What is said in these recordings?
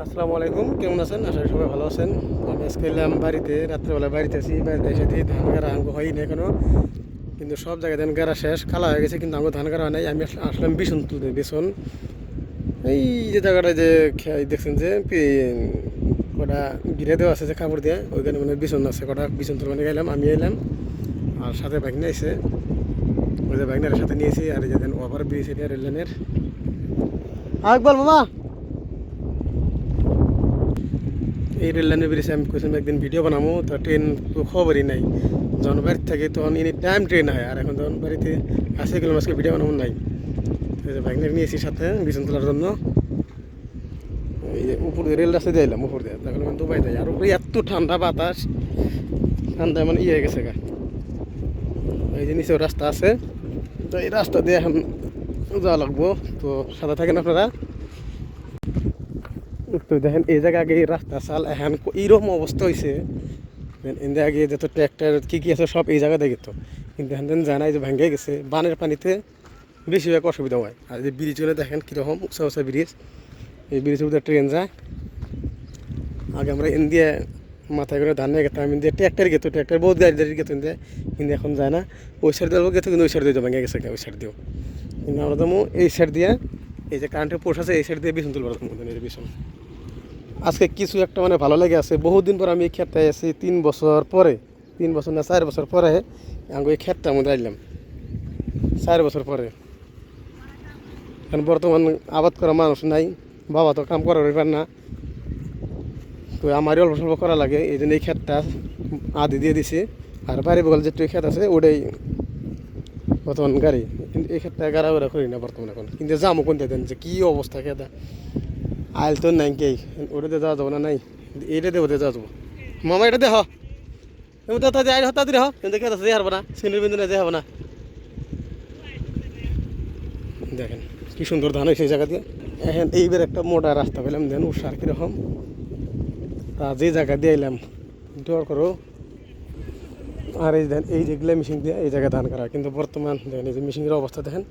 আসসালামু আলাইকুম, কেমন আছেন? আশা করি সবাই ভালো আছেন। আমি আজকে এলাম বাড়িতে, রাত্রেবেলা বাড়িতে আছি। বাড়িতে এসে দিয়ে ধান গাড়া আঙ্গ হয়নি এখনও। কিন্তু সব জায়গায় ধান গাড়া শেষ, খালা হয়ে গেছে, কিন্তু আঙ্গ ধান গাড়া হয় নাই। আমি আসলে- আসলাম বিছন তুলতে, বিছন। এই যে জায়গাটা যে দেখছেন যে কটা গিরে দেওয়া আছে যে কাপড় দিয়ে, ওইখানে মানে বিছন আছে। কটা বিছন তুলতে গেলাম, আমি এলাম। আর সাথে বাইকনে এসে, ওই যে বাইকনের সাথে নিয়েছি। আর যে ওভার ব্রিজ, এটা রেল আকবল মামা! এই রেল লাইনের ব্রিজে আমি কইছিলাম একদিন ভিডিও বানাবো তো ট্রেন তো খবরই নাই। যখন বাড়িতে থাকে তখন এনি টাইম ট্রেন হয় আর এখন যখন বাড়িতে আসে গেলাম, আজকে ভিডিও বানাবো নাই। বাইক নিয়েছি সাথে বিছন তোলার জন্য। এই যে উপর দিয়ে রেল রাস্তা দিয়ে এলাম উপর দিয়ে। দেখলাম আমি দুবাই যাই, আর উপরে এত ঠান্ডা বাতাস ঠান্ডা মানে ইয়ে হয়ে গেছে গা। এই যে নিচেও রাস্তা আছে, তো এই রাস্তা দিয়ে এখন যাওয়া লাগবো। তো সাদা থাকেন আপনারা? তো দেখেন, এই জায়গা আগে রাস্তা, চাল এখন এইরকম অবস্থা হয়েছে এদের আগে যত ট্র্যাক্টর কী কী আছে সব এই জায়গা দেখে তো। কিন্তু এখন দেন জানাই যে ভেঙে গেছে। বানের পানিতে বেশিরভাগ অসুবিধা হয়। আর যে ব্রিজগুলো দেখেন কীরকম উঁচা উঁচা ব্রিজ এই ব্রিজের উপরে ট্রেন যায়। আগে আমরা ইন্ডিয়া মাথায় করে ধান নিয়ে গেতাম। ইন্ডিয়া ট্র্যাক্টর গেতো ট্র্যাক্টর বহুত গাড়ি গাড়ি গেতো ইন্ডিয়া কিন্তু এখন যায় না। ওই সাইড দিয়ে গেতো, কিন্তু ওই সাইড দিয়ে ভেঙে গেছে ওই সাইড দিয়েও। কিন্তু আমরা তো এই সাইড দিয়ে এই যে কারেন্টের পোষ আছে, এই সাইড দিয়ে বিছন তুলবার বিছন আজকে কিছু একটা মানে ভালো লেগে আছে। বহুদিন পর আমি এই ক্ষেতটা আছি, তিন বছর পরে, তিন বছর না, চার বছর পরে আমি এই ক্ষেতটার মধ্যে আইলাম চার বছর পরে। এখন বর্তমান আবাদ করা মানুষ নাই, বাবা তো কাম করার ব্যাপার না। তো আমারই অল্প স্বল্প করা লাগে, এই জন্য এই ক্ষেতটা আদি দিয়ে দিছি। আর বাড়ি বগল যেটু খেত আছে, ওটাই বর্তমান গাড়ি। কিন্তু এই ক্ষেতটা গাড়া ওরা করি না বর্তমানে এখন। কিন্তু যামো কোনটা দেন যে কী অবস্থা খেতা আইল তো নাই কে? ওটাতে যাওয়া যাব না নাই? এইটাতে ওতে যাওয়া যাব। মামা এটা দেখ তুমি তো তাদের আইল হতা দিলে হ। কিন্তু খেতে দিয়ে হারবো না। সিনির বিন্দু না হব না। দেখেন, কি সুন্দর ধান হয়েছে এই জায়গা দিয়ে। এখন এইবার একটা মোটা রাস্তা পেলাম দেন উষার কীরকম তা যে জায়গা দিয়ে এলাম ডর করো আর এই দেন, এই যেগুলো মেশিন দিয়ে, এই জায়গায় ধান কাটা। কিন্তু বর্তমান দেখেন এই যে মেশিনের অবস্থা দেখেন,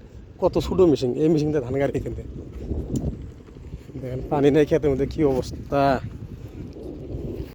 কত ছোটো মেশিন এই মেশিন দিয়ে ধান কাটে কিন্তু দেখেন পানি নেই খেতের মধ্যে কী অবস্থা?